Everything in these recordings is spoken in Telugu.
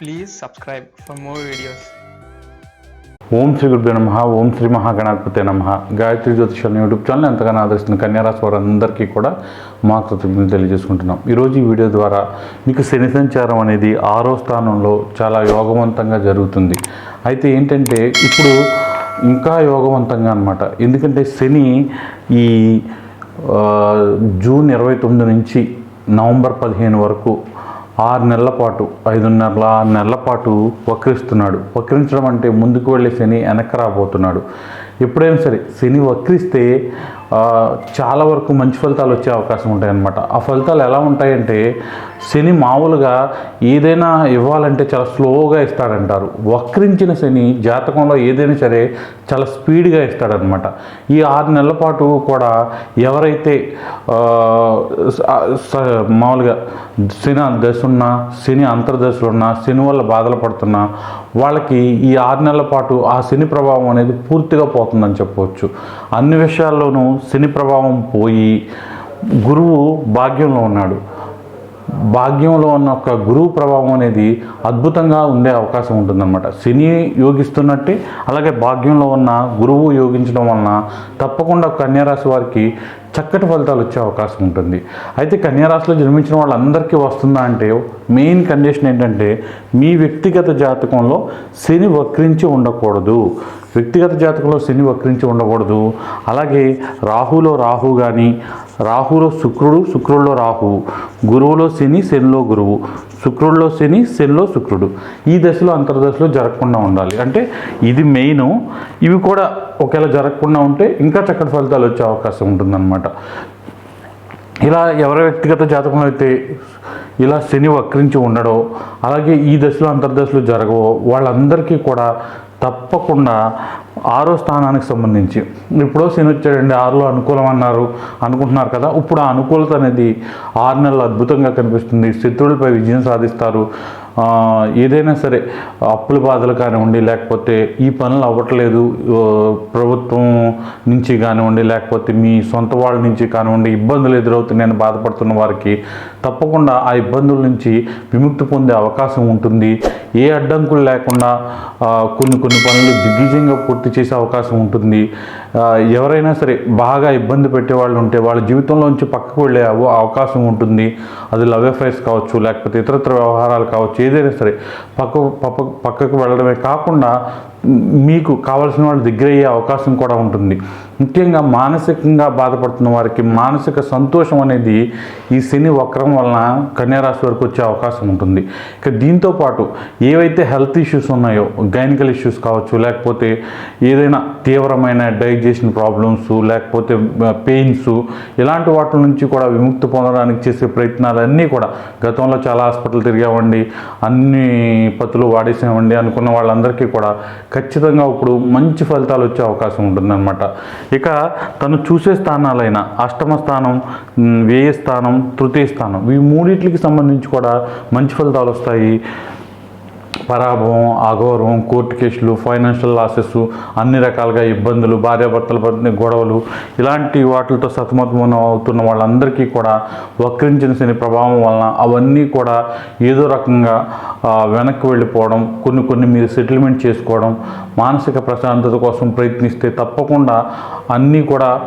Please subscribe for more videos ఓం శ్రీ గురుభ్యో నమ ఓం శ్రీ మహాగణాధిపతి నమ. గాయత్రి జ్యోతిషాల యూట్యూబ్ ఛానల్ ఎంతగానో ఆదరిస్తున్న కన్యారాశి వారందరికీ కూడా మా కృతజ్ఞతలు తెలియజేసుకుంటున్నాం. ఈరోజు ఈ వీడియో ద్వారా మీకు శని సంచారం అనేది ఆరో స్థానంలో చాలా యోగవంతంగా జరుగుతుంది. అయితే ఏంటంటే ఇప్పుడు ఇంకా యోగవంతంగా అనమాట ఎందుకంటే శని ఈ జూన్ ఇరవై తొమ్మిది నుంచి నవంబర్ పదిహేను వరకు ఆరు నెలల పాటు ఐదున్నర ఆరు నెలల పాటు వక్రిస్తున్నాడు. వక్రించడం అంటే ముందుకు వెళ్ళే శని వెనక్కి రాబోతున్నాడు. ఎప్పుడైనా సరే శని వక్రిస్తే చాలా వరకు మంచి ఫలితాలు వచ్చే అవకాశం ఉంటాయన్నమాట. ఆ ఫలితాలు ఎలా ఉంటాయంటే శని మామూలుగా ఏదైనా ఇవ్వాలంటే చాలా స్లోగా ఇస్తాడంటారు. వక్రించిన శని జాతకంలో ఏదైనా సరే చాలా స్పీడ్గా ఇస్తాడనమాట ఈ ఆరు నెలల పాటు కూడా ఎవరైతే స- మామూలుగా శని దశ ఉన్నా శని అంతర్దశలు ఉన్నా శని వల్ల బాధలు పడుతున్నా వాళ్ళకి ఈ ఆరు నెలల పాటు ఆ శని ప్రభావం అనేది పూర్తిగా పోతుందని చెప్పవచ్చు. అన్ని విషయాల్లోనూ శని ప్రభావం పోయి గురువు భాగ్యంలో ఉన్నాడు. భాగ్యంలో ఉన్న ఒక గురువు ప్రభావం అనేది అద్భుతంగా ఉండే అవకాశం ఉంటుందన్నమాట. శని యోగిస్తున్నట్టే అలాగే భాగ్యంలో ఉన్న గురువు యోగించడం వలన తప్పకుండా కన్యారాశి వారికి చక్కటి ఫలితాలు వచ్చే అవకాశం ఉంటుంది. అయితే కన్యారాశిలో జన్మించిన వాళ్ళందరికీ వస్తుందా అంటే మెయిన్ కండిషన్ ఏంటంటే మీ వ్యక్తిగత జాతకంలో శని వక్రించి ఉండకూడదు. వ్యక్తిగత జాతకంలో శని వక్రించి ఉండకూడదు. అలాగే రాహులో రాహు కానీ రాహులో శుక్రుడు శుక్రుల్లో రాహు గురువులో శని శనిలో గురువు శుక్రుల్లో శని శనిలో శుక్రుడు. ఈ దశలో అంతర్దశలో జరగకుండా ఉండాలి. అంటే ఇది మెయిన్. ఇవి కూడా ఒకవేళ జరగకుండా ఉంటే ఇంకా చక్కటి ఫలితాలు వచ్చే అవకాశం ఉంటుందన్నమాట. ఇలా ఎవరి వ్యక్తిగత జాతకంలో అయితే ఇలా శని వక్రించి ఉండడో అలాగే ఈ దశలో అంతర్దశలో జరగవో వాళ్ళందరికీ కూడా తప్పకుండా ఆరో స్థానానికి సంబంధించి. ఇప్పుడు శని వచ్చాడండి ఆరులో అనుకూలం అన్నారు అనుకుంటున్నారు కదా. ఇప్పుడు ఆ అనుకూలత అనేది ఆరు నెలలు అద్భుతంగా కనిపిస్తుంది. శత్రువులపై విజయం సాధిస్తారు. ఏదైనా సరే అప్పుల బాధలు కానివ్వండి లేకపోతే ఈ పనులు అవ్వట్లేదు ప్రభుత్వం నుంచి కానివ్వండి లేకపోతే మీ సొంత వాళ్ళ నుంచి కానివ్వండి ఇబ్బందులు ఎదురవుతున్నాయని బాధపడుతున్న వారికి తప్పకుండా ఆ ఇబ్బందుల నుంచి విముక్తి పొందే అవకాశం ఉంటుంది. ఏ అడ్డంకులు లేకుండా కొన్ని కొన్ని పనులు దిగ్విజయంగా పూర్తి చేసే అవకాశం ఉంటుంది. ఎవరైనా సరే బాగా ఇబ్బంది పెట్టే వాళ్ళు ఉంటే వాళ్ళ జీవితంలోంచి పక్కకు వెళ్ళే అవకాశం ఉంటుంది. అది లవ్ అఫైర్స్ కావచ్చు లేకపోతే ఇతరత్ర వ్యవహారాలు కావచ్చు ఏదైనా సరే పక్క పక్క పక్కకు వెళ్ళడమే కాకుండా మీకు కావాల్సిన వాళ్ళు దగ్గర అయ్యే అవకాశం కూడా ఉంటుంది. ముఖ్యంగా మానసికంగా బాధపడుతున్న వారికి మానసిక సంతోషం అనేది ఈ శని వక్రం వలన కన్యారాశి వరకు వచ్చే అవకాశం ఉంటుంది. ఇక దీంతో పాటు ఏవైతే హెల్త్ ఇష్యూస్ ఉన్నాయో గైనికల్ ఇష్యూస్ కావచ్చు లేకపోతే ఏదైనా తీవ్రమైన డైజెషన్ ప్రాబ్లమ్స్ లేకపోతే పెయిన్స్ ఇలాంటి వాటి నుంచి కూడా విముక్తి పొందడానికి చేసే ప్రయత్నాలన్నీ కూడా గతంలో చాలా హాస్పిటల్ తిరిగామండి. అన్ని పత్తులు వాడేసామండి అనుకున్న వాళ్ళందరికీ కూడా ఖచ్చితంగా ఇప్పుడు మంచి ఫలితాలు వచ్చే అవకాశం ఉంటుందన్నమాట. ఇక తను చూసే స్థానాలైన అష్టమ స్థానం వ్యయ స్థానం తృతీయ స్థానం ఈ మూడింటికి సంబంధించి కూడా మంచి ఫలితాలు వస్తాయి. పరాభవం అగౌరవం కోర్టు కేసులు ఫైనాన్షియల్ లాసెస్ అన్ని రకాలుగా ఇబ్బందులు భార్యాభర్తల మధ్య గొడవలు ఇలాంటి వాటితో సతమతం అవుతున్న వాళ్ళందరికీ కూడా వక్రించిన శని ప్రభావం వలన అవన్నీ కూడా ఏదో రకంగా వెనక్కి వెళ్ళిపోవడం కొన్ని కొన్ని మీరు సెటిల్మెంట్ చేసుకోవడం మానసిక ప్రశాంతత కోసం ప్రయత్నిస్తే తప్పకుండా అన్నీ కూడా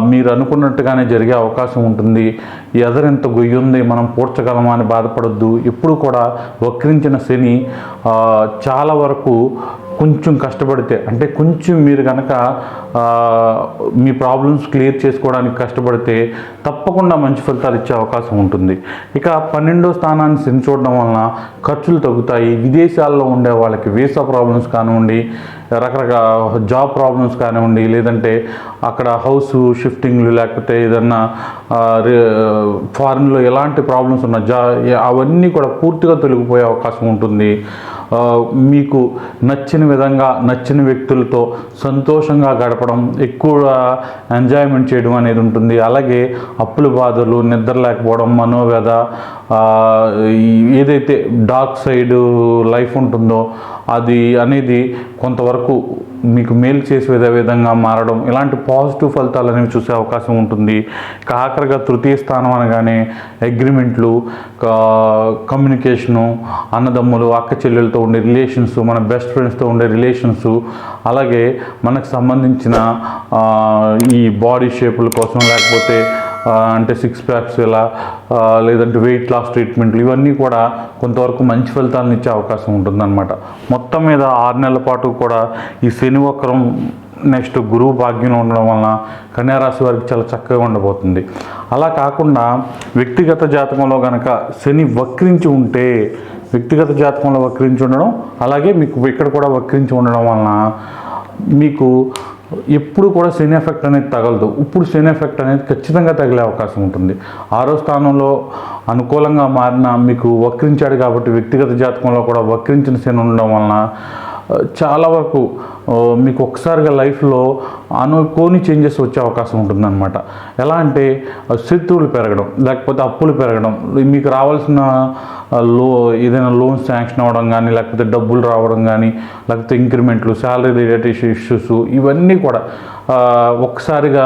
మీరు అనుకున్నట్టుగానే జరిగే అవకాశం ఉంటుంది. ఎదరెంత గొయ్యుంది మనం పూడ్చగలమా అని బాధపడొద్దు. ఎప్పుడు కూడా వక్రించిన శని చాలా వరకు కొంచెం కష్టపడితే అంటే కొంచెం మీరు కనుక మీ ప్రాబ్లమ్స్ క్లియర్ చేసుకోవడానికి కష్టపడితే తప్పకుండా మంచి ఫలితాలు ఇచ్చే అవకాశం ఉంటుంది. ఇక పన్నెండో స్థానాన్ని శని చూడడం వలన ఖర్చులు తగ్గుతాయి. విదేశాల్లో ఉండే వాళ్ళకి వీసా ప్రాబ్లమ్స్ కానివ్వండి రకరకాల జాబ్ ప్రాబ్లమ్స్ కానివ్వండి లేదంటే అక్కడ హౌస్ షిఫ్టింగ్లు లేకపోతే ఏదన్నా ఆ, ఫారిన్లో ఎలాంటి ప్రాబ్లమ్స్ ఉన్నా జా అవన్నీ కూడా పూర్తిగా తొలగిపోయే అవకాశం ఉంటుంది. మీకు నచ్చిన విధంగా నచ్చిన వ్యక్తులతో సంతోషంగా గడపడం ఎక్కువ ఎంజాయ్మెంట్ చేయడం అనేది ఉంటుంది. అలాగే అప్పుల బాధలు నిద్ర లేకపోవడం మనోవ్యధ ఏదైతే డార్క్ సైడ్ లైఫ్ ఉంటుందో అది అనేది కొంతవరకు మీకు మేలు చేసే విధ- విధంగా మారడం ఇలాంటి పాజిటివ్ ఫలితాలు అనేవి చూసే అవకాశం ఉంటుంది. కాకరగా తృతీయ స్థానం అనగానే అగ్రిమెంట్లు కమ్యూనికేషను అన్నదమ్ములు అక్క చెల్లెలతో ఉండే రిలేషన్స్ మన బెస్ట్ ఫ్రెండ్స్తో ఉండే రిలేషన్స్ అలాగే మనకు సంబంధించిన ఈ బాడీ షేపుల కోసం లేకపోతే అంటే సిక్స్ ప్యాక్స్ ఇలా లేదంటే వెయిట్ లాస్ ట్రీట్మెంట్లు ఇవన్నీ కూడా కొంతవరకు మంచి ఫలితాలను ఇచ్చే అవకాశం ఉంటుందన్నమాట. మొత్తం మీద ఆరు నెలల పాటు కూడా ఈ శని వక్రం నెక్స్ట్ గురువు భాగ్యం ఉండడం వలన కన్యారాశి వారికి చాలా చక్కగా ఉండబోతుంది. అలా కాకుండా వ్యక్తిగత జాతకంలో కనుక శని వక్రించి ఉంటే వ్యక్తిగత జాతకంలో వక్రించి ఉండడం అలాగే మీకు ఇక్కడ కూడా వక్రించి ఉండడం వలన మీకు ఎప్పుడు కూడా శని ఎఫెక్ట్ అనేది తగలదు. ఇప్పుడు శని ఎఫెక్ట్ అనేది ఖచ్చితంగా తగిలే అవకాశం ఉంటుంది. ఆరో స్థానంలో అనుకూలంగా మారిన మీకు వక్రించాడు కాబట్టి వ్యక్తిగత జాతకంలో కూడా వక్రించిన శని ఉండడం వలన చాలా వరకు మీకు ఒకసారిగా లైఫ్లో అనుకోని చేంజెస్ వచ్చే అవకాశం ఉంటుందన్నమాట. ఎలా అంటే శత్రువులు పెరగడం లేకపోతే అప్పులు పెరగడం మీకు రావాల్సిన లో ఏదైనా లోన్ శాంక్షన్ అవ్వడం కానీ లేకపోతే డబ్బులు రావడం కానీ లేకపోతే ఇంక్రిమెంట్లు శాలరీ రిలేటెడ్ ఇష్యూస్ ఇవన్నీ కూడా ఒకసారిగా ఒక్కసారిగా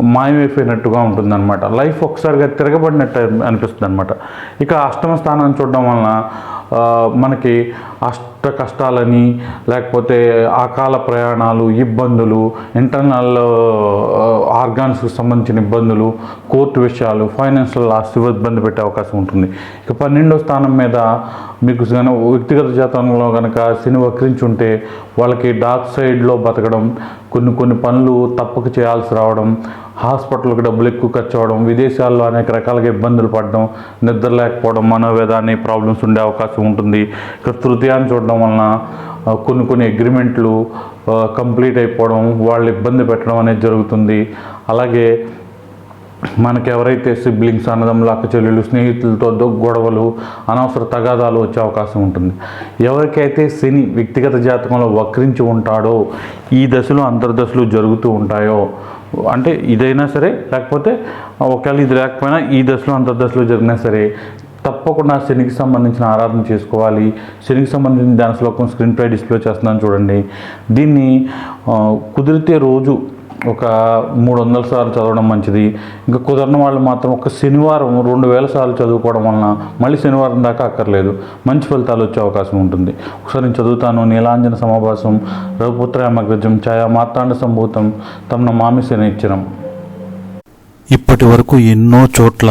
మాయమైపోయినట్టుగా ఉంటుందన్నమాట. లైఫ్ ఒకసారిగా తిరగబడినట్టు అనిపిస్తుంది అనమాట ఇక అష్టమ స్థానాన్ని చూడడం వలన మనకి అష్ట కష్టాలని లేకపోతే అకాల ప్రయాణాలు ఇబ్బందులు ఇంటర్నల్ ఆర్గాన్స్కి సంబంధించిన ఇబ్బందులు కోర్టు విషయాలు ఫైనాన్షియల్ లాస్ ఇబ్బంది పెట్టే అవకాశం ఉంటుంది. ఇక పన్నెండో స్థానం మీద మీకు వ్యక్తిగత జాతకంలో కనుక శని వక్రించుంటే వాళ్ళకి డార్క్ సైడ్లో బతకడం కొన్ని కొన్ని పనులు తప్పక చేయాల్సి రావడం హాస్పిటల్కి డబ్బులు ఎక్కువ ఖర్చు అవ్వడం విదేశాల్లో అనేక రకాలుగా ఇబ్బందులు పడడం నిద్ర లేకపోవడం మనోవేదాన్ని ప్రాబ్లమ్స్ ఉండే అవకాశం ఉంటుంది. ఇక తృతీయాన్ని చూడడం వలన కొన్ని కొన్ని అగ్రిమెంట్లు కంప్లీట్ అయిపోవడం వాళ్ళు ఇబ్బంది పెట్టడం అనేది జరుగుతుంది. అలాగే మనకి ఎవరైతే సిబ్లింగ్స్ అన్నదమ్ములు అక్క చెల్లెలు స్నేహితులతో గొడవలు అనవసర తగాదాలు వచ్చే అవకాశం ఉంటుంది. ఎవరికైతే శని వ్యక్తిగత జాతకంలో వక్రించి ఉంటాడో ఈ దశలు అంతర్దశలు జరుగుతూ ఉంటాయో అంటే ఇదైనా సరే లేకపోతే ఒకవేళ ఇది లేకపోయినా ఈ దశలో అంతర్దశలో జరిగినా సరే తప్పకుండా శనికి సంబంధించిన ఆరాధన చేసుకోవాలి. శనికి సంబంధించిన ధ్యాన శ్లోకం స్క్రీన్ పై డిస్ప్లే చేస్తున్నాను చూడండి. దీన్ని కుదిరితే రోజు ఒక మూడు వందల సార్లు చదవడం మంచిది. ఇంకా కుదరని వాళ్ళు మాత్రం ఒక శనివారం రెండు వేల సార్లు చదువుకోవడం వలన మళ్ళీ శనివారం దాకా అక్కర్లేదు. మంచి ఫలితాలు వచ్చే అవకాశం ఉంటుంది. ఒకసారి నేను చదువుతాను. నీలాంజన సమాభాసం రఘుపుత్రమగ్రజం ఛాయా మార్తాండ సంభూతం తమను మామి శనిచ్చరం ఇప్పటి వరకు ఎన్నో చోట్ల